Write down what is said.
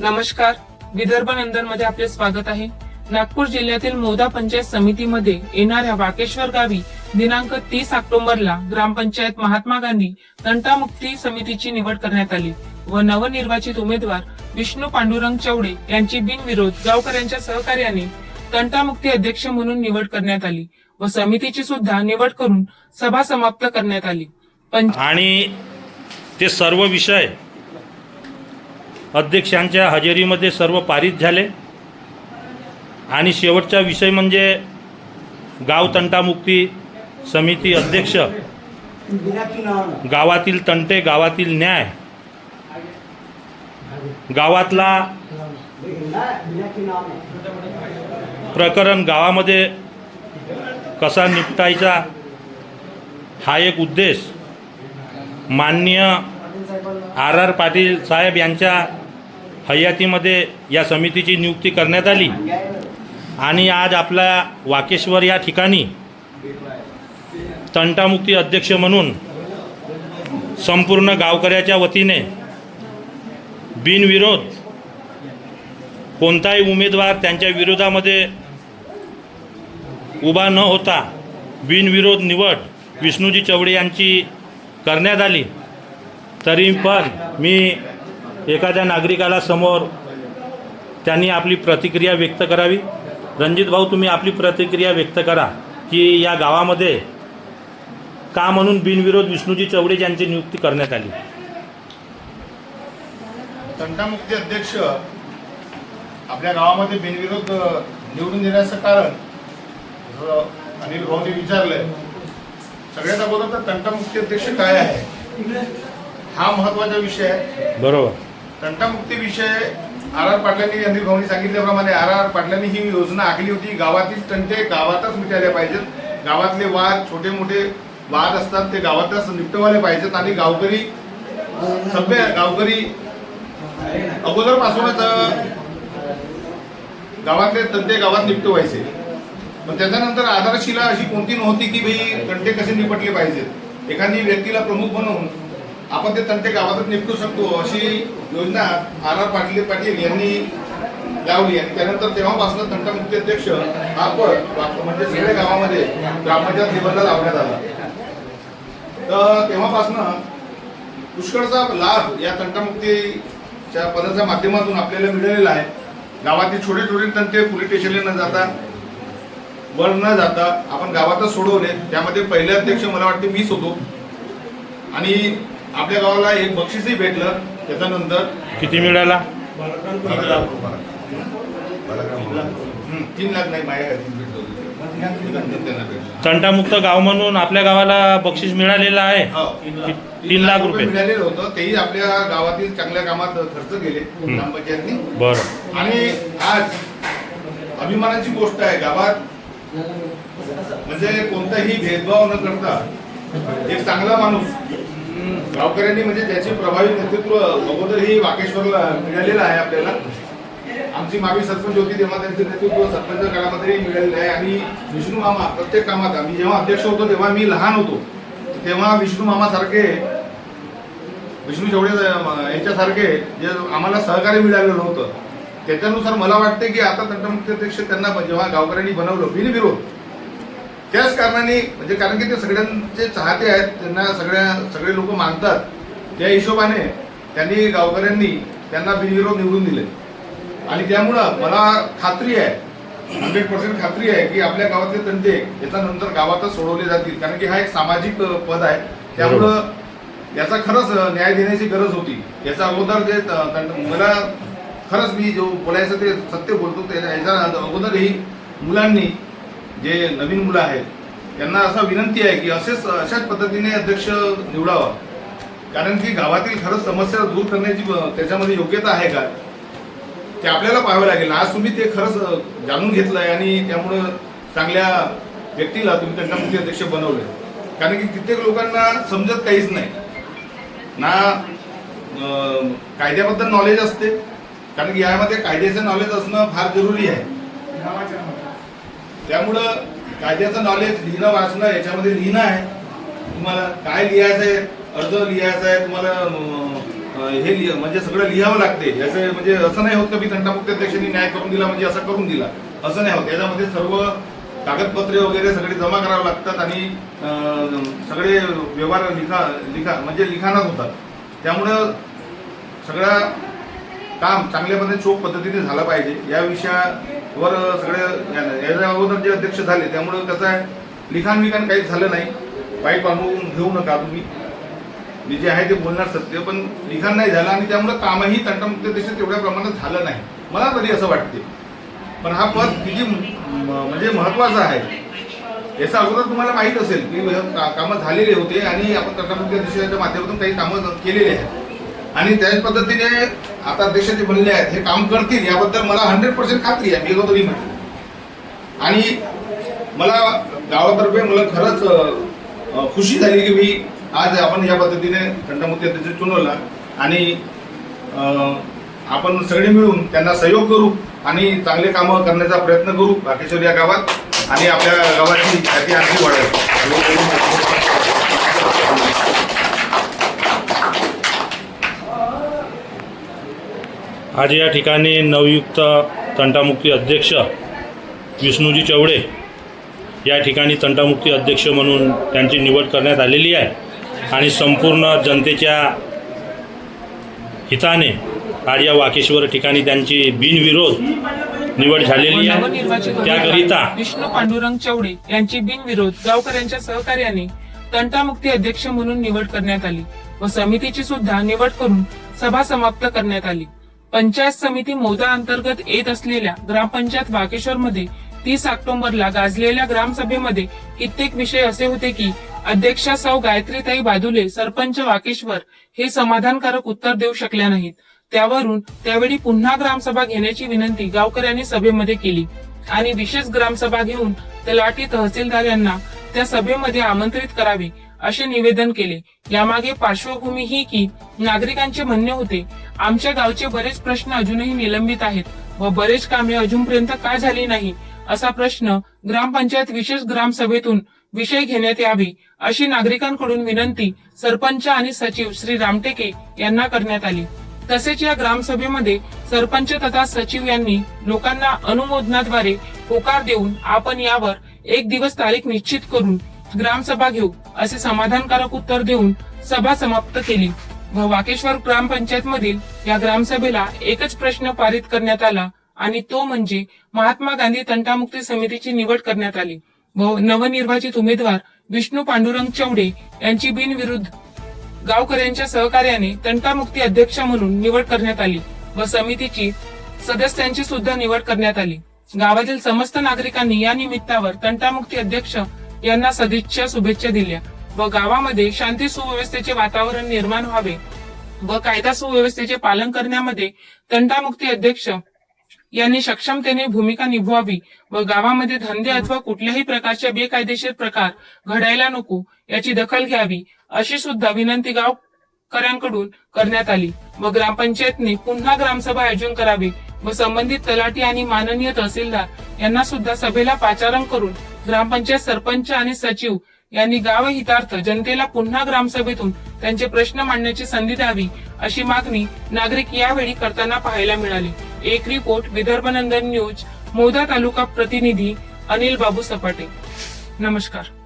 नमस्कार. विदर्भ नंदनमध्ये आपले स्वागत आहे. नागपूर जिल्ह्यातील मोदा पंचायत समितीमध्ये येणाऱ्या वाकेश्वर गावी दिनांक तीस ऑक्टोबरला ग्रामपंचायत महात्मा गांधी तंटामुक्ती समितीची निवड करण्यात आली व नवनिर्वाचित उमेदवार विष्णू पांडुरंग चौडे यांची बिनविरोध गावकऱ्यांच्या सहकार्याने तंटामुक्ती अध्यक्ष म्हणून निवड करण्यात आली व समितीची सुद्धा निवड करून सभा समाप्त करण्यात आली. पण आणि ते सर्व विषय अध्यक्षांच्या हजेरीमध्ये सर्व पारित झाले. आणि शेवटचा विषय म्हणजे गाव तंटामुक्ती समिती अध्यक्ष. गावातील तंटे गावातील न्याय. गावातला प्रकरण गावामध्ये कसा निपटायचा हा एक उद्देश. माननीय आर आर पाटील साहेब यांच्या हयातीमध्ये या समितीची नियुक्ती करण्यात आली. आणि आज आपला वाकेश्वर या ठिकाणी तंटामुक्ती अध्यक्ष म्हणून संपूर्ण गावकऱ्याच्या वतीने बिनविरोध कोणताही उमेदवार त्यांच्या विरोधामध्ये उभा न होता बिनविरोध निवड विष्णूजी चवडे यांची करण्यात आली. तरी पण मी एखाद्या नागरिकाला समोर त्यांनी आपली प्रतिक्रिया व्यक्त करावी. रणजित भाऊ तुम्ही आपली प्रतिक्रिया व्यक्त करा की या गावामध्ये का म्हणून बिनविरोध विष्णूजी चवडे यांची नियुक्ती करण्यात आली? तंटामुक्ती अध्यक्ष आपल्या गावामध्ये बिनविरोध निवडून देण्याचं कारण अनिल भाऊने विचारलंय. सगळ्यात अगोदर तर तंटामुक्ती अध्यक्ष काय आहे? हा महत्त्वाचा विषय आहे. बरोबर. तंटामुक्ती विषय आर आर पाटलांनी अनिल भाऊनी सांगितल्याप्रमाणे आर आर पाटलांनी ही योजना आखली होती. गावातील तंटे गावातच मिटायला पाहिजेत. गावातले वाद छोटे मोठे वाद असतात ते गावातच निपटवायला पाहिजेत. आणि गावकरी सभ्य गावकरी अगोदरपासूनच गावातले तंटे गावात निपटवायचे. पण त्याच्यानंतर आधारशिला अशी कोणती नव्हती की भाई तंटे कसे निपटले पाहिजेत? एखादी व्यक्तीला प्रमुख बनवून आपण ते तंटे गावातच निपटू शकतो अशी योजना आर आर पाटील पाटील यांनी लावली आणि त्यानंतर तेव्हापासून तंटामुक्ती अध्यक्ष हा पद म्हणजे सगळ्या गावामध्ये ग्रामपंचायत निबंध लावण्यात आला. तर तेव्हापासून पुष्कळचा लाभ या तंटामुक्तीच्या पदाच्या माध्यमातून आपल्याला मिळालेला आहे. गावातील छोटे छोटे तंटे पोलीस स्टेशनला न जाता वर न जाता आपण गावातच सोडवले. त्यामध्ये पहिले अध्यक्ष मला वाटते मीच होतो. आणि आपल्या गावाला एक बक्षीसही भेटलं त्याच्यानंतर किती मिळाला? तीन लाख नाही माझ्या. तंटामुक्त गाव म्हणून आपल्या गावाला बक्षीस मिळालेलं आहे. हो. तीन लाख रुपये मिळालेलं होतं. तेही आपल्या गावातील चांगल्या कामात खर्च केले ग्रामपंचायतनी. बरं. आणि आज अभिमानाची गोष्ट आहे गावात म्हणजे कोणताही भेदभाव न करता एक चांगला माणूस गावकऱ्यांनी म्हणजे त्याचे प्रभावी नेतृत्व अगोदरही वाकेश्वरला मिळालेलं आहे आपल्याला. आमची मावी सरपंच होती तेव्हा त्यांचे नेतृत्व सरपंच काळामध्ये मिळालेलं आहे. आणि विष्णू मामा प्रत्येक कामात आम्ही जेव्हा अध्यक्ष होतो तेव्हा मी लहान होतो. तेव्हा विष्णू मामा सारखे विष्णू जेवढे याच्यासारखे जे आम्हाला सहकार्य मिळालेलं होतं त्याच्यानुसार मला वाटते की आता तंटमुक्ती अध्यक्ष त्यांना जेव्हा गावकऱ्यांनी बनवलं बिनविरोध त्याच कारणाने म्हणजे कारण की ते सगळ्यांचे चाहते आहेत त्यांना सगळ्या सगळे लोक मानतात त्या हिशोबाने त्यांनी गावकऱ्यांनी त्यांना बिनविरोध निवडून दिले. आणि त्यामुळं मला खात्री आहे हंड्रेड पर्सेंट खात्री आहे की आपल्या गावातले तंटे याच्यानंतर गावातच सोडवले जातील. कारण की हा एक सामाजिक पद आहे. त्यामुळं याचा खरंच न्याय देण्याची गरज होती. याचा अगोदर जे मला खरंच मी जो बोलायचं ते सत्य बोलतो ते याच्या अगोदरही मुलांनी जे नवीन मुलं आहेत त्यांना असा विनंती आहे की असेच अशाच पद्धतीने अध्यक्ष निवडावा. कारण की गावातील खरंच समस्या दूर करण्याची त्याच्यामध्ये योग्यता आहे का? ते आपल्याला पाहावं लागेल. आज तुम्ही ते खरंच जाणून घेतलं आहे आणि त्यामुळं चांगल्या व्यक्तीला तुम्ही तंटामुक्ती अध्यक्ष बनवले कारण की कित्येक लोकांना समजत काहीच नाही. ना कायद्याबद्दल नॉलेज असते. कारण की यामध्ये कायद्याचं नॉलेज असणं फार जरुरी आहे. त्यामुळं कायद्याचं नॉलेज लिहिणं वाचणं याच्यामध्ये लिहिणं आहे. तुम्हाला काय लिहायचं आहे अर्ज लिहायचा आहे तुम्हाला हे लिह- म्हणजे सगळं लिहावं लागते. याचं म्हणजे असं नाही होत की मी तंटामुक्त अध्यक्षांनी न्याय करून दिला म्हणजे असं करून दिला? असं नाही होत. याच्यामध्ये सर्व कागदपत्रे वगैरे सगळे जमा करावे लागतात आणि सगळे व्यवहार लिखा लिखा म्हणजे लिखाणात होतात. त्यामुळं सगळं काम चांगल्या पद्धतीने चोख पद्धतीने झालं पाहिजे. या विषया वर सगळे या- याच्या अगोदर जे अध्यक्ष झाले त्यामुळं कसं आहे लिखाण विखाण काहीच झालं नाही. वाईट मानवून घेऊ नका तुम्ही. मी जे आहे ते बोलणार सत्य पण लिखाण नाही झालं आणि त्यामुळं कामही तंटमुक्त देशात तेवढ्या प्रमाणात झालं नाही. मला तरी असं वाटते पण हा पद किती म्हणजे महत्त्वाचा आहे याचा अगोदर तुम्हाला माहीत असेल की का- कामं झालेले होते आणि आपण तंटामुक्त देशाच्या माध्यमातून काही कामं केलेली आहेत. आणि त्याच पद्धतीने आता देशाचे बनले आहेत हे काम करतील याबद्दल मला हंड्रेड पर्सेंट खात्री आहे. मी अगोदरही म्हटलं आणि मला गावातर्फे मला खरंच खुशी झाली की मी आज आपण या पद्धतीने खंडमूर्ती अध्यक्ष चुनवला आणि आपण सगळे मिळून त्यांना सहयोग करू आणि चांगले कामं करण्याचा प्रयत्न करू. बाकेश्वर या गावात आणि आपल्या गावाची ख्याती आणखी वाढेल. आज या ठिकाणी नवयुक्त तंटामुक्ती अध्यक्ष विष्णूजी चवडे या ठिकाणी तंटामुक्ती अध्यक्ष म्हणून त्यांची निवड करण्यात आलेली आहे. आणि संपूर्ण जनतेच्या हिताने आज या वाकेश्वर ठिकाणी त्यांची बिनविरोध निवड झालेली आहे. त्याकरिता विष्णू पांडुरंग चवडे यांची बिनविरोध गावकऱ्यांच्या सहकार्याने तंटामुक्ती अध्यक्ष म्हणून निवड करण्यात आली व समितीची सुद्धा निवड करून सभा समाप्त करण्यात आली. पंचायत समिती मोदा अंतर्गत येत असलेल्या ग्रामपंचायत वाकेश्वर मध्ये तीस ऑक्टोबरला गाजलेल्या ग्रामसभेमध्ये कित्येक विषय असे होते की अध्यक्षा सौ गायत्रीताई बादुले सरपंच वाकेश्वर हे समाधानकारक उत्तर देऊ शकल्या नाहीत. त्यावरून त्यावेळी पुन्हा ग्रामसभा घेण्याची विनंती गावकऱ्यांनी सभेमध्ये केली. आणि विशेष ग्रामसभा घेऊन तलाठी तहसीलदार यांना त्या सभेमध्ये आमंत्रित करावे असे निवेदन केले. यामागे पार्श्वभूमी ही की नागरिकांचे म्हणणे होते आमच्या गावचे बरेच प्रश्न अजूनही निलंबित आहेत व बरेच कामे अजूनपर्यंत का झाली नाही? असा प्रश्न ग्रामपंचायत विशेष ग्रामसभेतून विषय घेण्यात यावे अशी नागरिकांकडून विनंती सरपंच आणि सचिव श्री रामटेके यांना करण्यात आली. तसेच या ग्रामसभेमध्ये सरपंच तथा सचिव यांनी लोकांना अनुमोदनाद्वारे होकार देऊन आपण यावर एक दिवस तारीख निश्चित करून ग्रामसभा घेऊ. असे समाधानकारक उत्तर देऊन सभा समाप्त केली. व वाकेश्वर ग्रामपंचायत मधील या ग्रामसभेला एकच प्रश्न पारित करण्यात आला आणि तो म्हणजे महात्मा गांधी तंटामुक्ती समितीची निवड करण्यात आली. व नवनिर्वाचित उमेदवार विष्णू पांडुरंग चौडे यांची बिनविरुद्ध गावकऱ्यांच्या सहकार्याने तंटामुक्ती अध्यक्ष म्हणून निवड करण्यात आली व समितीची सदस्यांची सुद्धा निवड करण्यात आली. गावातील समस्त नागरिकांनी या निमित्तावर तंटामुक्ती अध्यक्ष यांना सदिच्छा शुभेच्छा दिल्या. व गावामध्ये शांती सुव्यवस्थेचे वातावरण निर्माण व्हावे. व कायदा सुव्यवस्थेचे पालन करण्यामध्ये तंटामुक्ती अध्यक्ष यांनी सक्षमतेने भूमिका निभवावी व गावामध्ये धंदे अथवा कुठल्याही प्रकारचे बेकायदेशीर प्रकार घडायला नको याची दखल घ्यावी अशी सुद्धा विनंती गावकऱ्यांकडून करण्यात आली. व ग्रामपंचायतने पुन्हा ग्रामसभा आयोजन करावी व संबंधित तलाठी आणि माननीय तहसीलदार यांना सुद्धा सभेला पाचारण करून ग्रामपंचायत सरपंच आणि सचिव यांनी गावहितार्थ जनतेला पुन्हा ग्रामसभेतून त्यांचे प्रश्न मांडण्याची संधी द्यावी अशी मागणी नागरिक यावेळी करताना पाहायला मिळाली. एक रिपोर्ट विदर्भ नंदन न्यूज मोदा तालुका प्रतिनिधी अनिल बाबू सपाटे. नमस्कार.